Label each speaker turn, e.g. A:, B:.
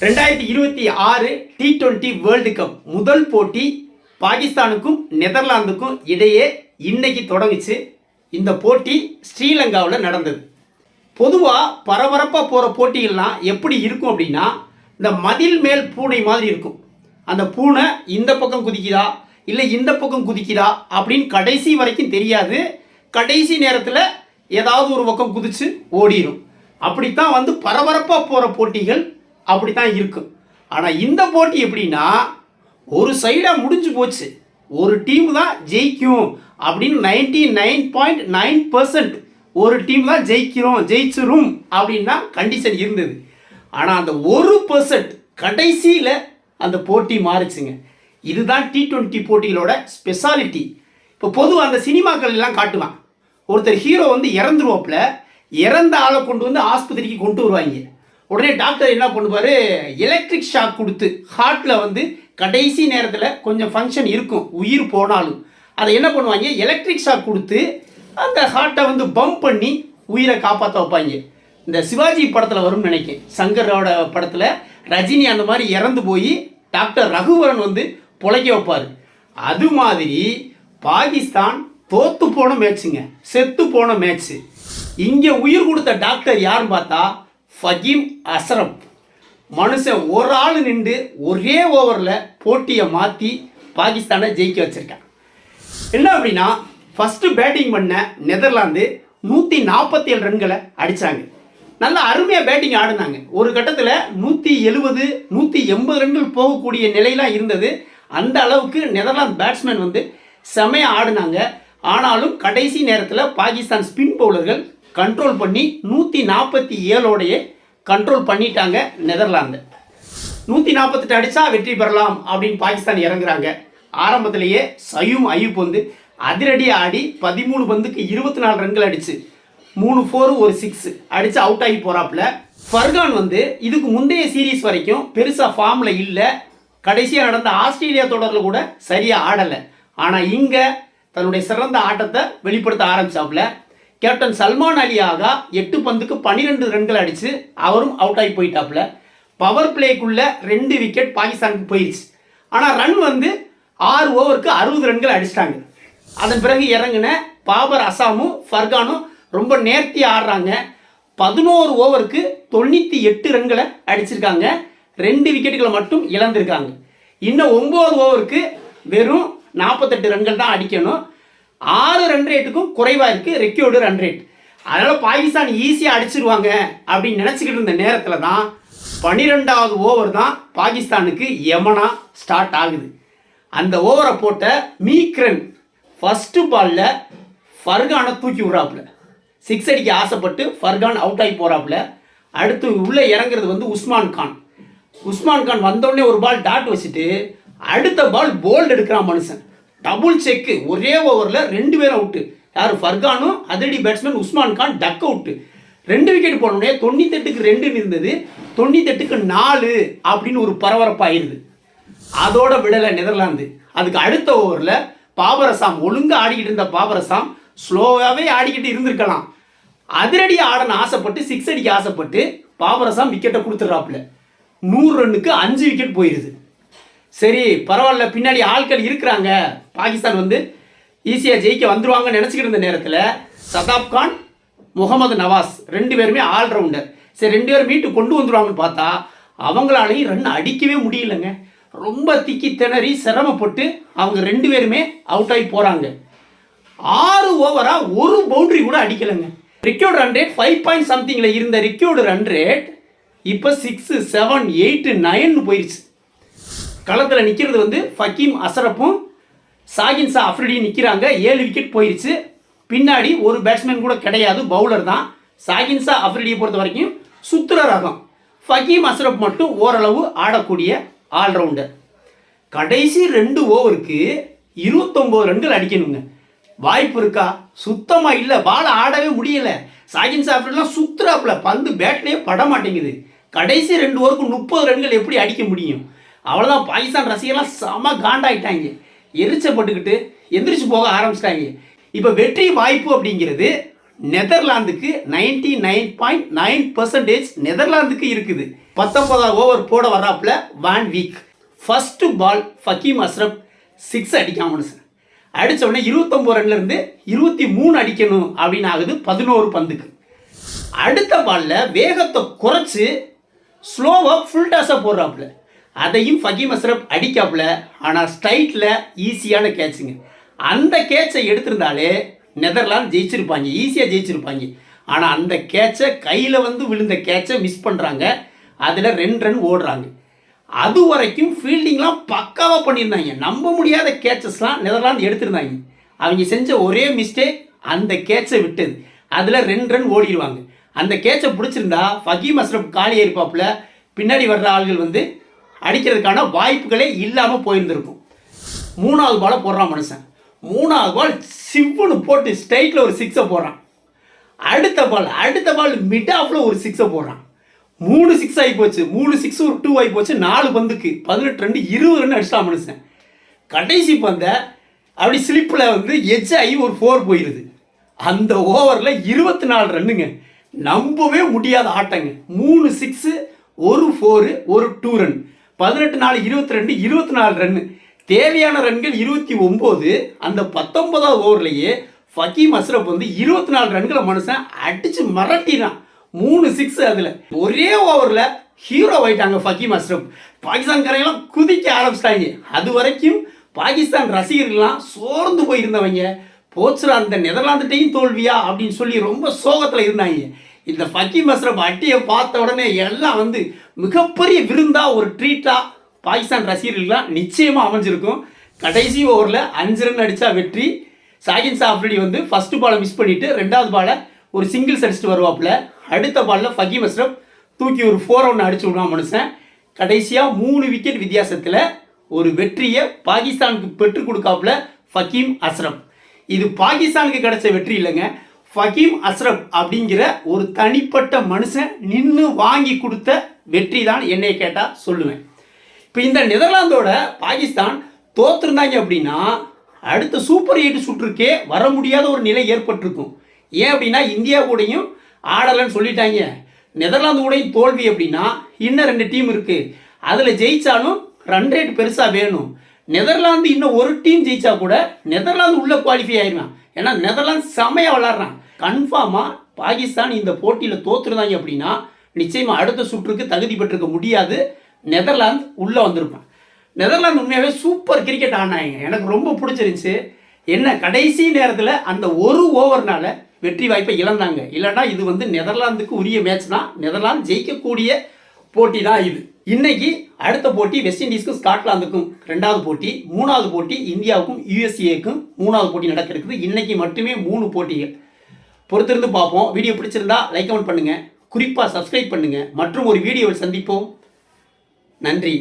A: ரெண்டாயிரத்தி இருபத்தி ஆறு டி டுவெண்ட்டி வேர்ல்டு கப் முதல் போட்டி பாகிஸ்தானுக்கும் நெதர்லாந்துக்கும் இடையே இன்னைக்கு தொடங்குச்சு. இந்த போட்டி ஸ்ரீலங்காவில் நடந்தது. பொதுவாக பரபரப்பாக போகிற போட்டிகள்லாம் எப்படி இருக்கும் அப்படின்னா இந்த மதில் மேல் பூனை மாதிரி இருக்கும். அந்த பூனை இந்த பக்கம் குதிக்குதா? இல்லை இந்த பக்கம் குதிக்குதா? அப்படின்னு கடைசி வரைக்கும் தெரியாது. கடைசி நேரத்தில் ஏதாவது ஒரு பக்கம் குதிச்சு ஓடிடும் அப்படித்தான் வந்து பரபரப்பாக போகிற போட்டிகள் அப்படி தான் இருக்கும் ஆனால் இந்த போட்டி எப்படின்னா ஒரு சைடாக முடிஞ்சு போச்சு. ஒரு டீம் தான் ஜெயிக்கும் அப்படின்னு ninety nine point nine percent ஒரு டீம் தான் ஜெயிக்கிறோம் ஜெயிச்சிரும் அப்படின்னு தான் கண்டிஷன் இருந்தது. ஆனால் அந்த ஒரு பர்சன்ட் கடைசியில் அந்த போட்டி மாறுச்சுங்க. இதுதான் டி டுவெண்ட்டி போட்டிகளோட ஸ்பெஷாலிட்டி இப்போ பொதுவாக அந்த சினிமாக்கள் எல்லாம் காட்டுவான் ஒருத்தர் ஹீரோ வந்து இறந்துருவாப்புல. இறந்த ஆளை கொண்டு வந்து ஆஸ்பத்திரிக்கு கொண்டு வருவாங்க. உடனே டாக்டர் என்ன பண்ணுவார்? எலக்ட்ரிக் ஷாக் கொடுத்து ஹார்ட்டில் வந்து கடைசி நேரத்தில் கொஞ்சம் ஃபங்க்ஷன் இருக்கும் உயிர் போனாலும். அதை என்ன பண்ணுவாங்க? எலக்ட்ரிக் ஷாக் கொடுத்து அந்த ஹார்ட்டை வந்து பம்ப் பண்ணி உயிரை காப்பாற்ற வைப்பாங்க. இந்த சிவாஜி படத்தில் வரும்னு நினைக்கிறேன். சங்கரோட படத்தில் ரஜினி அந்த மாதிரி இறந்து போய் டாக்டர் ரகுவரன் வந்து பொழைக்க வைப்பார். அது மாதிரி பாகிஸ்தான் தோத்து போன மேட்ச்சுங்க செத்து போன மேட்ச்சு இங்கே உயிர் கொடுத்த டாக்டர் யாருன்னு பார்த்தா ஃபகீம் அசரப் மனுஷன் ஒரு ஆள் நின்று ஒரே ஓவரில் போட்டியை மாற்றி பாகிஸ்தானை ஜெயிக்க வச்சுருக்கான். என்ன அப்படின்னா ஃபஸ்ட்டு பேட்டிங் பண்ண நெதர்லாந்து நூற்றி நாற்பத்தி ஏழு ரன்களை அடித்தாங்க நல்லா அருமையாக பேட்டிங் ஆடினாங்க. ஒரு கட்டத்தில் நூற்றி எழுபது நூற்றி எண்பது ரன்கள் போகக்கூடிய நிலையெல்லாம் இருந்தது. அந்த அளவுக்கு நெதர்லாந்து பேட்ஸ்மேன் வந்து செமையாக ஆடினாங்க. ஆனாலும் கடைசி நேரத்தில் பாகிஸ்தான் ஸ்பின் பவுலர்கள் கண்ட்ரோல் பண்ணி நூற்றி நாற்பத்தி ஏழோடையே கண்ட்ரோல் பண்ணிட்டாங்க நெதர்லாந்து. நூற்றி நாற்பத்தெட்டு அடித்தா வெற்றி பெறலாம் அப்படின்னு பாகிஸ்தான் இறங்குறாங்க. ஆரம்பத்திலேயே சயூம் அயூப் வந்து அதிரடி ஆடி பதிமூணு பந்துக்கு இருபத்தி நாலு ரன்கள் அடிச்சு. மூணு ஃபோரு ஒரு சிக்ஸ் அடித்து அவுட் ஆகி போகிறாப்புல ஃபர்கான் வந்து இதுக்கு முந்தைய சீரீஸ் வரைக்கும் பெருசாக ஃபார்மில் இல்லை. கடைசியாக நடந்த ஆஸ்திரேலியா தொடரில் கூட சரியாக ஆடலை. ஆனால் இங்கே தன்னுடைய சிறந்த ஆட்டத்தை வெளிப்படுத்த ஆரம்பிச்சாப்புல. கேப்டன் சல்மான் அலி ஆகா எட்டு பந்துக்கு பன்னிரெண்டு ரன்கள் அடித்து அவரும் அவுட் ஆகி போயிட்டாப்புல. பவர் பிளேக்குள்ள ரெண்டு விக்கெட் பாகிஸ்தானுக்கு போயிடுச்சு ஆனால் ரன் வந்து ஆறு ஓவருக்கு அறுபது ரன்கள் அடிச்சிட்டாங்க. அதன் பிறகு இறங்கின பாபர் அசாமும் ஃபர்கானும் ரொம்ப நேர்த்தி ஆடுறாங்க. பதினோரு ஓவருக்கு தொண்ணூற்றி எட்டு ரன்களை அடிச்சிருக்காங்க. ரெண்டு விக்கெட்டுகளை மட்டும் இழந்திருக்காங்க. இன்னும் ஒம்பது ஓவருக்கு வெறும் நாற்பத்தெட்டு ரன்கள் தான் அடிக்கணும். ஆறு ரன் ரேட்டுக்கும் குறைவாக இருக்குது ரெக்கியோடு ரன் ரேட் அதனால் பாகிஸ்தான் ஈஸியாக அடிச்சிருவாங்க அப்படின்னு நினச்சிக்கிட்டு இருந்த நேரத்தில் தான் பன்னிரெண்டாவது ஓவர் தான் பாகிஸ்தானுக்கு யமனா ஸ்டார்ட் ஆகுது. அந்த ஓவரை போட்ட மீக்ரன் ஃபஸ்ட்டு பாலில் ஃபர்கானை தூக்கி விட்றாப்புல. சிக்ஸ் அடிக்க ஆசைப்பட்டு ஃபர்கான் அவுட் ஆகி போகிறாப்புல அடுத்து உள்ளே இறங்குறது வந்து உஸ்மான் கான். உஸ்மான் கான் வந்தோடனே ஒரு பால் டாட் வச்சுட்டு அடுத்த பால் போல்டு எடுக்கிறான் மனுஷன். டபுள் செக்கு ஒரே ஓவரில் ரெண்டு பேரும் அவுட்டு யார்? ஃபர்கானும் அதிரடி batsman Usman Khan duck out ரெண்டு விக்கெட் போனோடனே தொண்ணூத்தெட்டுக்கு ரெண்டுன்னு இருந்தது தொண்ணூத்தெட்டுக்கு நாலு அப்படின்னு ஒரு பரபரப்பாயிருது. அதோட விடலை நெதர்லாந்து. அதுக்கு அடுத்த ஓவரில் பாபரசாம் ஒழுங்காக ஆடிக்கிட்டு இருந்த பாபரசாம் ஸ்லோவாகவே ஆடிக்கிட்டு இருந்திருக்கலாம். அதிரடி ஆடன்னு ஆசைப்பட்டு சிக்ஸ் அடிக்க ஆசைப்பட்டு பாபரசாம் விக்கெட்டை கொடுத்துட்றாப்புல. நூறு ரன்னுக்கு அஞ்சு விக்கெட் போயிடுது சரி பரவாயில்ல பின்னாடி ஆட்கள் இருக்கிறாங்க. பாகிஸ்தான் வந்து ஈஸியாக ஜெயிக்க வந்துருவாங்கன்னு நினச்சிக்கிட்டு இருந்த நேரத்தில் சதாப் கான் முகமது நவாஸ் ரெண்டு பேருமே ஆல்ரவுண்டர் சரி ரெண்டு பேரும் வீட்டுக்கு கொண்டு வந்துருவாங்கன்னு பார்த்தா அவங்களாலையும் ரன் அடிக்கவே முடியலங்க. ரொம்ப திக்கி திணறி சிரமப்பட்டு அவங்க ரெண்டு பேருமே அவுட் ஆகி போகிறாங்க ஆறு ஓவராக ஒரு பவுண்டரி கூட அடிக்கலைங்க. Record run rate five point சம்திங்கில் இருந்த ரெக்கார்டு ரன் ரேட் இப்போ சிக்ஸு செவன் எயிட்டு நைன்னு போயிடுச்சு களத்தில் நிற்கிறது வந்து ஃபக்கீம் அசரப்பும் சாகின் சா நிற்கிறாங்க ஏழு விக்கெட் போயிடுச்சு பின்னாடி ஒரு பேட்ஸ்மேன் கூட கிடையாது. பவுலர் தான். சாகின் சா அஃப்ரிடியை பொறுத்த வரைக்கும் சுத்துற ரகம் ஃபக்கீம் அசரப் மட்டும் ஓரளவு ஆடக்கூடிய ஆல்ரவுண்டர். கடைசி ரெண்டு ஓவருக்கு இருபத்தொம்போது ரன்கள் அடிக்கணுங்க. வாய்ப்பு இருக்கா? சுத்தமாக இல்லை. பால் ஆடவே முடியல. சாகின் சாஃப்ட்லாம் சுத்துறாப்புல. பந்து பேட்லேயே பட மாட்டேங்குது. கடைசி ரெண்டு ஓவருக்கு முப்பது ரன்கள் எப்படி அடிக்க முடியும்? அவ்வளோதான் பாகிஸ்தான் ரசிகர்லாம் செம காண்டாயிட்டாங்க. எரிச்சப்பட்டுக்கிட்டு எந்திரிச்சு போக ஆரம்பிச்சிட்டாங்க. இப்போ வெற்றி வாய்ப்பு அப்படிங்கிறது நெதர்லாந்துக்கு ninety nine point nine percentage நெதர்லாந்துக்கு இருக்குது. பத்தொன்பதாம் ஓவர் போட வர்றாப்புல van Beek first ball Faheem Ashraf six அடிக்காமனு sir அடித்த உடனே இருபத்தொம்பது ரன்லேருந்து இருபத்தி மூணு அடிக்கணும் அப்படின்னு ஆகுது பதினோரு பந்துக்கு. அடுத்த பால்ல வேகத்தை குறைச்சி ஸ்லோவாக ஃபுல் டாஸாக போடுறாப்புல. அதையும் ஃபகீம் அஸ்ரப் அடிக்காப்புல ஆனால் ஸ்ட்ரைட்டில் ஈஸியான கேட்சுங்க அந்த கேட்சை எடுத்திருந்தாலே நெதர்லாந்து ஜெயிச்சிருப்பாங்க ஈஸியாக ஜெயிச்சிருப்பாங்க. ஆனால் அந்த கேட்சை கையில் வந்து விழுந்த கேட்சை மிஸ் பண்ணுறாங்க அதில் ரெண்டு ரன் ஓடுறாங்க. அது வரைக்கும் ஃபீல்டிங்லாம் பக்காவாக பண்ணியிருந்தாங்க. நம்ப முடியாத கேட்சஸ்லாம் நெதர்லாந்து எடுத்திருந்தாங்க. அவங்க செஞ்ச ஒரே மிஸ்டேக் அந்த கேட்சை விட்டது. அதில் ரெண்டு ரன் ஓடிடுவாங்க அந்த கேட்சை பிடிச்சிருந்தா ஃபகீம் அஸ்ரப் காலி இருப்பாப்புல பின்னாடி வர்ற ஆள்கள் வந்து அடிக்கிறதுக்கான வாய்ப்புகளே இல்லாமல் போயிருந்திருக்கும். மூணாவது பாலை போடுறான் மனுஷன். மூணாவது பால் சிம்புன்னு போட்டு ஸ்ட்ரைட்டில் ஒரு சிக்ஸை போடுறான். அடுத்த பால் அடுத்த பால் மிட் ஆஃபில் ஒரு சிக்ஸை போடுறான். மூணு சிக்ஸ் ஆகி போச்சு. மூணு சிக்ஸ் ஒரு டூ ஆகி போச்சு. நாலு பந்துக்கு பதினெட்டு ரெண்டு இருபது ரன் அடிச்சிட்டான் மனுஷன். கடைசி பந்தை அப்படி ஸ்லிப்பில் வந்து எஜ் ஆகி ஒரு ஃபோர் போயிடுது அந்த ஓவரில் இருபத்தி நாலு ரன்னுங்க நம்பவே முடியாத ஆட்டங்க. மூணு சிக்ஸு ஒரு ஃபோரு ஒரு டூ ரன் பதினெட்டு நாலு இருபத்தி ரெண்டு இருபத்தி நாலு ரன்னு தேவையான ரன்கள் இருபத்தி ஒம்பது. அந்த பத்தொன்பதாவது ஓவர்லேயே ஃபக்கீம் அஸ்ரப் வந்து இருபத்தி நாலு ரன்களை மனுஷன் அடித்து மிரட்டினான். மூணு சிக்ஸ் அதில். ஒரே ஓவரில் ஹீரோ ஆயிட்டாங்க ஃபக்கீம் அஸ்ரப் பாகிஸ்தான்காரங்களாம் குதிக்க ஆரம்பிச்சிட்டாங்க. அது வரைக்கும் பாகிஸ்தான் ரசிகர்கள்லாம் சோர்ந்து போயிருந்தவங்க. போச்சுரா அந்த நெதர்லாந்துட்டையும் தோல்வியா அப்படின்னு சொல்லி ரொம்ப சோகத்தில் இருந்தாங்க. இந்த ஃபக்கீம் அஸ்ரப் அட்டியை பார்த்த உடனே எல்லாம் வந்து மிகப்பெரிய விருந்தா ஒரு ட்ரீட்டா பாகிஸ்தான் ரசிகர்களுக்கெல்லாம் நிச்சயமாக அமைஞ்சிருக்கும். கடைசி ஓவரில் அஞ்சு ரன் அடித்தா வெற்றி. சாகின் சாஃப்ரிடி வந்து ஃபர்ஸ்ட் பாலை மிஸ் பண்ணிட்டு ரெண்டாவது பாலை ஒரு சிங்கிள்ஸ் அடிச்சுட்டு வருவாப்புல. அடுத்த பாலில் ஃபகீம் அஸ்ரப் தூக்கி ஒரு ஃபோர் ஒன்று அடிச்சு விடுவான் மனுஷன். கடைசியாக மூணு விக்கெட் வித்தியாசத்தில் ஒரு வெற்றியை பாகிஸ்தானுக்கு பெற்றுக் கொடுக்காப்புல ஃபகீம் அஸ்ரப் இது பாகிஸ்தானுக்கு கிடைச்ச வெற்றி இல்லைங்க. ஃபகீம் அஸ்ரப் அப்படிங்கிற ஒரு தனிப்பட்ட மனுஷன் நின்று வாங்கி கொடுத்த வெற்றி தான் என்னை கேட்டால் சொல்லுவேன். இப்போ இந்த நெதர்லாந்தோட பாகிஸ்தான் தோத்துருந்தாங்க அப்படின்னா அடுத்த சூப்பர் எயிட் சுற்றுக்கே வர முடியாத ஒரு நிலை ஏற்பட்டிருக்கும். ஏன் அப்படின்னா இந்தியா கூடயும் ஆடலைன்னு சொல்லிட்டாங்க. நெதர்லாந்து கூடயும் தோல்வி அப்படின்னா இன்னும் ரெண்டு டீம் இருக்குது அதில் ஜெயித்தாலும் ரன் ரேட் பெருசாக வேணும். நெதர்லாந்து இன்னும் ஒரு டீம் ஜெயிச்சா கூட நெதர்லாந்து உள்ளே குவாலிஃபை ஆயிடுவான். ஏன்னா நெதர்லாந்து செமையாக விளாட்றான். கன்ஃபார்மாக பாகிஸ்தான் இந்த போட்டியில் தோற்றுருந்தாங்க அப்படின்னா நிச்சயமாக அடுத்த சுற்றுக்கு தகுதி பெற்றிருக்க முடியாது. நெதர்லாந்து உள்ளே வந்திருப்பான். நெதர்லாந்து உண்மையாகவே சூப்பர் கிரிக்கெட் ஆனாங்க எனக்கு ரொம்ப பிடிச்சிருந்துச்சு. என்ன கடைசி நேரத்தில் அந்த ஒரு ஓவர்னால வெற்றி வாய்ப்பை இழந்தாங்க. இல்லைன்னா இது வந்து நெதர்லாந்துக்கு உரிய மேட்ச் தான். நெதர்லாந்து ஜெயிக்கக்கூடிய போட்டி தான் இது. இன்னைக்கு அடுத்த போட்டி வெஸ்ட் இண்டீஸ்க்கும் ஸ்காட்லாந்துக்கும் ரெண்டாவது போட்டி மூணாவது போட்டி இந்தியாவுக்கும் யூஎஸ்ஏக்கும் மூணாவது போட்டி நடக்க இன்னைக்கு மட்டுமே மூணு போட்டிகள். பொறுத்திருந்து பார்ப்போம். வீடியோ பிடிச்சிருந்தா லைக் கமெண்ட் பண்ணுங்கள் குறிப்பாக சப்ஸ்கிரைப் பண்ணுங்கள் மற்றும் ஒரு வீடியோவில் சந்திப்போம். நன்றி.